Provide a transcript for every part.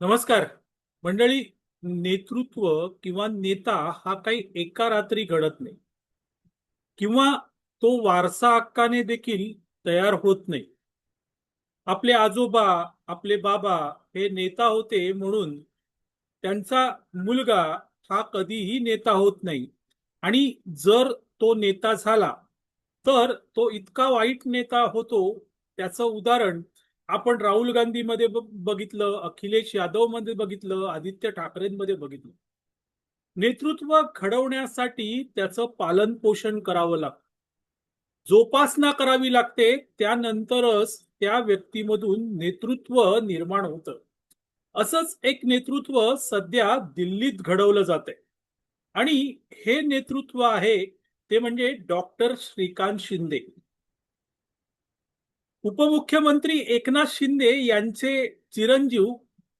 नमस्कार. मंडळी नेतृत्व किंवा नेता हा काही एका रात्री घडत नाही. किंवा तो वारसा हक्काने देखील तयार होत नाही. आपले आजोबा आपले बाबा हे नेता होते म्हणून त्यांचा मुलगा हा कधीही नेता होत नाही. आणि जर तो नेता झाला तर तो इतका वाईट नेता होतो त्याचं उदाहरण आपण राहुल गांधीमध्ये बघितलं अखिलेश यादवमध्ये बघितलं आदित्य ठाकरेंमध्ये बघितलं. नेतृत्व घडवण्यासाठी त्याचं पालन पोषण करावं लागतं. जोपासना करावी लागते त्यानंतरच त्या व्यक्तीमधून नेतृत्व निर्माण होतं. असंच एक नेतृत्व सध्या दिल्लीत घडवलं जात आहे आणि हे नेतृत्व आहे ते म्हणजे डॉक्टर श्रीकांत शिंदे. उपमुख्यमंत्री एकनाथ शिंदे यांचे चिरंजीव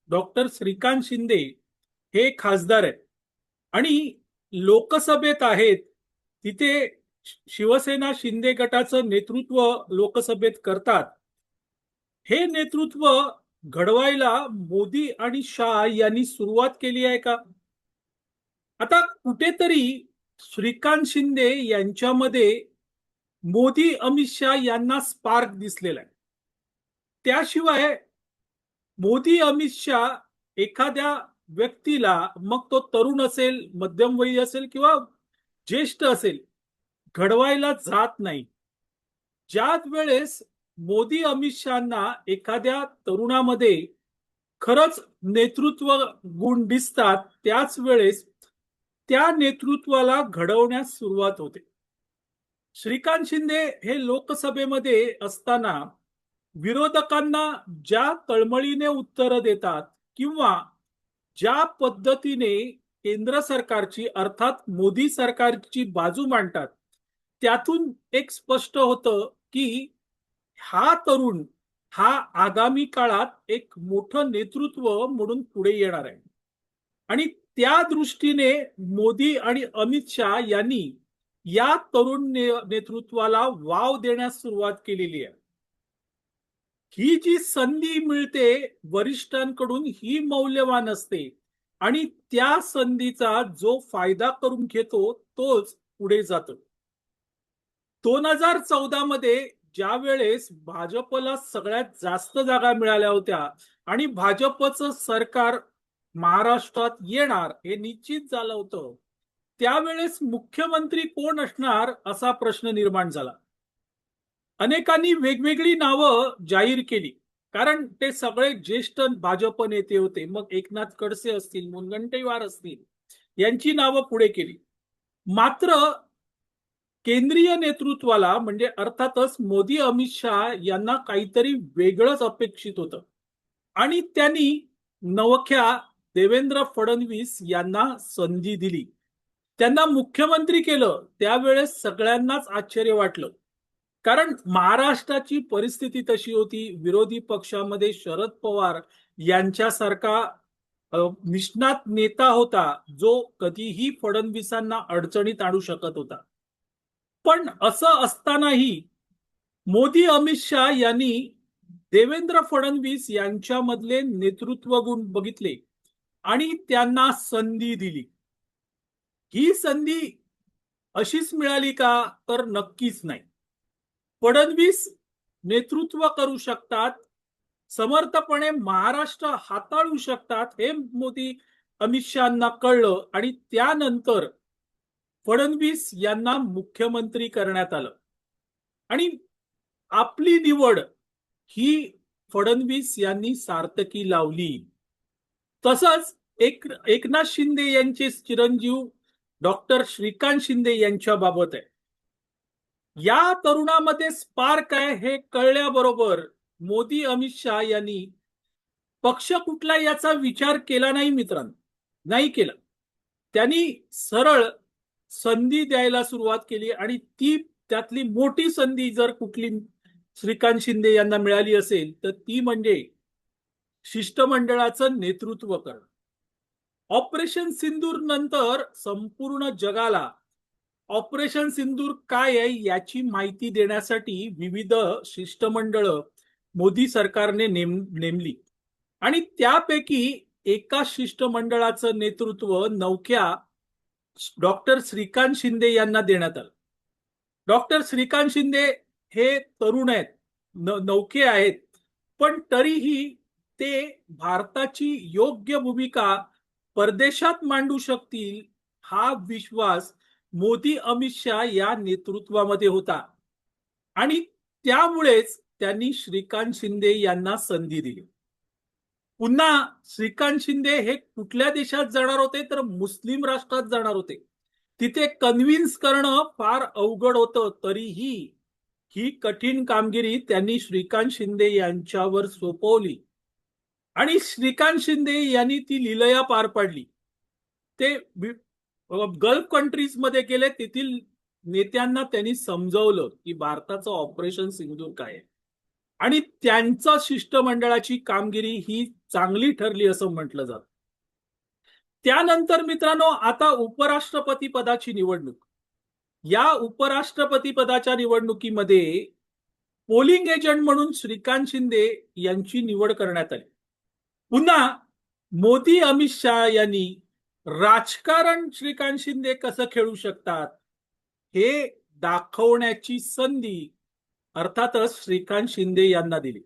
डॉक्टर श्रीकांत शिंदे हे खासदार आहेत. आणि लोकसभेत आहेत तिथे शिवसेना शिंदे गटाचं नेतृत्व लोकसभेत करतात. हे नेतृत्व घडवायला मोदी आणि शाह यांनी सुरुवात केली आहे का? आता कुठेतरी श्रीकांत शिंदे यांच्यामध्ये मोदी अमित शाह यांना स्पार्क दिसलेला आहे. त्याशिवाय मोदी अमित शाह एखाद्या व्यक्तीला मग तो तरुण असेल मध्यमवयी असेल किंवा ज्येष्ठ असेल घडवायला जात नाही. ज्या वेळेस मोदी अमित शहाना एखाद्या तरुणामध्ये खरंच नेतृत्व गुण दिसतात त्याच वेळेस त्या नेतृत्वाला घडवण्यास सुरुवात होते. श्रीकांत शिंदे हे लोकसभेमध्ये असताना विरोधकांना ज्या तळमळीने उत्तरं देतात किंवा ज्या पद्धतीने केंद्र सरकारची अर्थात मोदी सरकारची बाजू मांडतात त्यातून एक स्पष्ट होतं की हा तरुण हा आगामी काळात एक मोठं नेतृत्व म्हणून पुढे येणार आहे. आणि त्या दृष्टीने मोदी आणि अमित शहा यांनी या तरुण ने- नेतृत्वाला वाव देण्यास सुरुवात केलेली आहे. ही जी संधी मिळते वरिष्ठांकडून ही मौल्यवान असते आणि त्या संधीचा जो फायदा करून घेतो तोच पुढे जातो. दोन हजार चौदा मध्ये ज्या वेळेस भाजपला सगळ्यात जास्त जागा मिळाल्या होत्या आणि भाजपचं सरकार महाराष्ट्रात येणार हे निश्चित झालं होतं त्यावेळेस मुख्यमंत्री कोण असणार असा प्रश्न निर्माण झाला. अनेकांनी वेगवेगळी नावं जाहीर केली. कारण ते सगळे ज्येष्ठ भाजप नेते होते. मग एकनाथ खडसे असतील मुनगंटीवार असतील यांची नावं पुढे केली. मात्र केंद्रीय नेतृत्वाला म्हणजे अर्थातच मोदी अमित शहा यांना काहीतरी वेगळंच अपेक्षित होतं. आणि त्यांनी नवख्या देवेंद्र फडणवीस यांना संधी दिली. त्यांना मुख्यमंत्री केलं त्यावेळेस सगळ्यांनाच आश्चर्य वाटलं. कारण महाराष्ट्राची परिस्थिती तशी होती विरोधी पक्षामध्ये शरद पवार यांच्यासारखा निष्णात नेता होता जो कधीही फडणवीसांना अडचणीत आणू शकत होता. पण असं असतानाही मोदी अमित शहा यांनी देवेंद्र फडणवीस यांच्यामधले नेतृत्व गुण बघितले आणि त्यांना संधी दिली. ही संधी अशीच मिळाली का? तर नक्कीच नाही. फडणवीस नेतृत्व करू शकतात समर्थपणे महाराष्ट्र हाताळू शकतात हे मोदी अमित शहाना कळलं आणि त्यानंतर फडणवीस यांना मुख्यमंत्री करण्यात आलं. आणि आपली निवड ही फडणवीस यांनी सार्थकी लावली. तसंच एक एकनाथ शिंदे यांचे चिरंजीव डॉक्टर श्रीकांत शिंदे यांच्या बाबत आहे. या तरुणामध्ये स्पार्क आहे हे कळल्याबरोबर मोदी अमित शहा यांनी पक्ष कुठला याचा विचार केला नाही मित्रांनो. नाही केला. त्यांनी सरळ संधी द्यायला सुरुवात केली आणि ती त्यातली मोठी संधी जर कुठली श्रीकांत शिंदे यांना मिळाली असेल तर ती म्हणजे शिष्टमंडळाचं नेतृत्व करणं. ऑपरेशन सिंदूर नंतर संपूर्ण जगाला ऑपरेशन सिंदूर काय आहे याची माहिती देण्यासाठी विविध शिष्टमंडळ मोदी सरकारने नेम नेमली. आणि त्यापैकी एका शिष्टमंडळाचं नेतृत्व नौक्या डॉक्टर श्रीकांत शिंदे यांना देण्यात आलं. डॉक्टर श्रीकांत शिंदे हे तरुण आहेत नौके आहेत पण तरीही ते भारताची योग्य भूमिका परदेशात मांडू शकतील हा विश्वास मोदी अमित शहा या नेतृत्वामध्ये होता. आणि त्यामुळेच त्यांनी श्रीकांत शिंदे यांना संधी दिली. पुन्हा श्रीकांत शिंदे हे कुठल्या देशात जाणार होते? तर मुस्लिम राष्ट्रात जाणार होते. तिथे कन्व्हिन्स करणं फार अवघड होतं तरीही ही कठीण कामगिरी त्यांनी श्रीकांत शिंदे यांच्यावर सोपवली. आणि श्रीकांत शिंदे यांनी ती लिलया पार पाडली. ते गल्फ कंट्रीजमध्ये गेले तेथील नेत्यांना त्यांनी समजवलं की भारताचं ऑपरेशन सिंधूर काय आहे. आणि त्यांचा शिष्टमंडळाची कामगिरी ही चांगली ठरली असं म्हटलं जात. त्यानंतर मित्रांनो आता उपराष्ट्रपती पदाची निवडणूक. या उपराष्ट्रपती पदाच्या निवडणुकीमध्ये पोलिंग एजंट म्हणून श्रीकांत शिंदे यांची निवड करण्यात आली. पुन्हा मोदी अमित शहा यांनी राजकारण श्रीकांत शिंदे कसं खेळू शकतात हे दाखवण्याची संधी अर्थातच श्रीकांत शिंदे यांना दिली.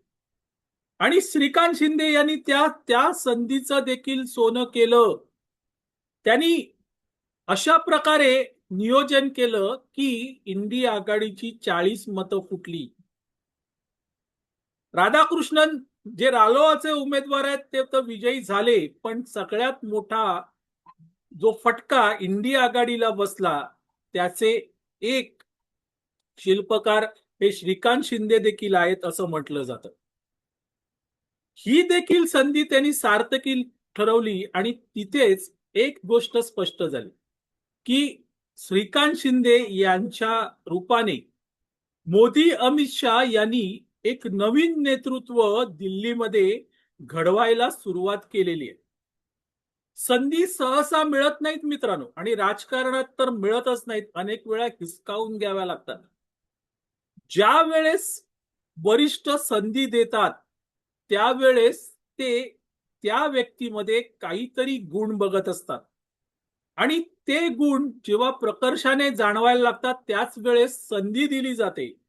आणि श्रीकांत शिंदे यांनी त्या त्या संधीचं देखील सोनं केलं. त्यांनी अशा प्रकारे नियोजन केलं की इंडी आघाडीची चाळीस मतं फुटली. राधाकृष्णन जे रालोआचे उमेदवार आहेत ते तर विजयी झाले पण सगळ्यात मोठा जो फटका इंडिया आघाडीला बसला त्याचे एक शिल्पकार हे श्रीकांत शिंदे देखील आहेत असं म्हटलं जातं. ही देखील संधी त्यांनी सार्थकी ठरवली आणि तिथेच एक गोष्ट स्पष्ट झाली की श्रीकांत शिंदे यांच्या रूपाने मोदी अमित शहा यांनी एक नवीन नेतृत्व दिल्लीमध्ये घडवायला सुरुवात केलेली आहे. संधी सहसा मिळत नाहीत मित्रांनो आणि राजकारणात तर मिळतच नाहीत अनेक वेळा हिसकावून घ्याव्या लागतात. ज्या वेळेस वरिष्ठ संधी देतात त्यावेळेस ते त्या व्यक्तीमध्ये काहीतरी गुण बघत असतात. आणि ते गुण जेव्हा प्रकर्षाने जाणवायला लागतात त्याच वेळेस संधी दिली जाते.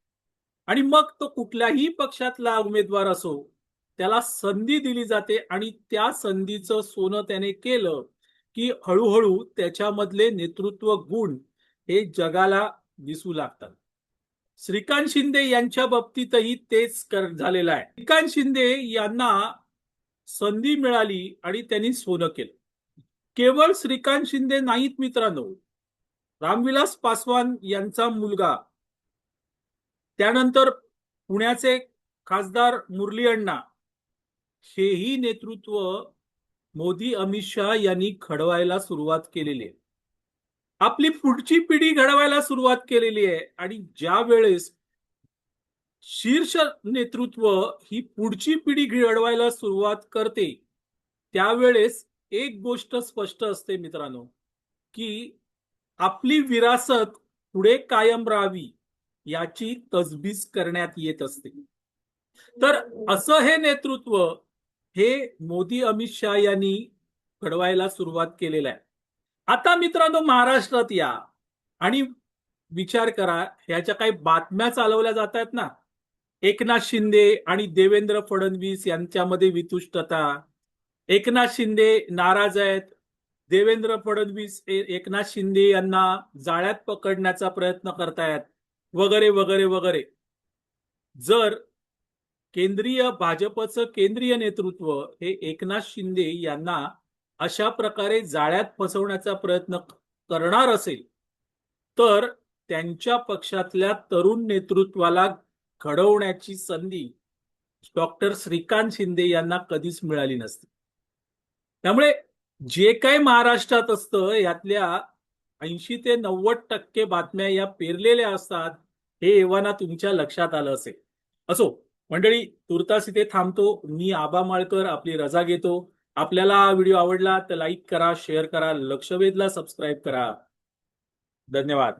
आणि मग तो कुठल्याही पक्षातला उमेदवार असो त्याला संधी दिली जाते आणि त्या संधीचं सोनं त्याने केलं की हळूहळू त्याच्यामधले नेतृत्व गुण हे जगाला दिसू लागतात. श्रीकांत शिंदे यांच्या बाबतीतही तेच कर झालेलं आहे. श्रीकांत शिंदे यांना संधी मिळाली आणि त्यांनी सोनं केलं. केवळ श्रीकांत शिंदे नाहीत मित्रांनो. रामविलास पासवान यांचा मुलगा त्यानंतर पुण्याचे खासदार मुरली अण्णा हेही नेतृत्व मोदी अमित शहा यांनी घडवायला सुरुवात केलेली आहे. आपली पुढची पिढी घडवायला सुरुवात केलेली आहे आणि ज्या वेळेस शीर्ष नेतृत्व ही पुढची पिढी घडवायला सुरुवात करते त्यावेळेस एक गोष्ट स्पष्ट असते मित्रांनो की आपली विरासत पुढे कायम राहावी. याची तजबीज करण्यात येत असते. तर असं हे नेतृत्व हे मोदी अमित शहा यांनी घडवायला सुरुवात केलेलं आहे. आता मित्रांनो महाराष्ट्रात या आणि विचार करा ह्याच्या काही बातम्या चालवल्या जात आहेत ना. एकनाथ शिंदे आणि देवेंद्र फडणवीस यांच्यामध्ये वितुष्टता. एकनाथ शिंदे नाराज आहेत. देवेंद्र फडणवीस एकनाथ शिंदे यांना जाळ्यात पकडण्याचा प्रयत्न करतायत. वगैरे वगैरे वगैरे. जर केंद्रीय भाजपचं केंद्रीय नेतृत्व हे एकनाथ शिंदे यांना अशा प्रकारे जाळ्यात फसवण्याचा प्रयत्न करणार असेल तर त्यांच्या पक्षातल्या तरुण नेतृत्वाला घडवण्याची संधी डॉक्टर श्रीकांत शिंदे यांना कधीच मिळाली नसते. त्यामुळे जे काही महाराष्ट्रात असतं यातल्या ऐंशी ते नव्वद टक्के बातम्या या पेरलेल्या असतात हे एव्हाना तुमच्या लक्षात आलं असेल. असो मंडळी तुर्तास इथे थांबतो. मी आबा माळकर आपली रजा घेतो. आपल्याला हा व्हिडिओ आवडला तर लाईक करा शेअर करा लक्ष वेधला सबस्क्राईब करा. धन्यवाद.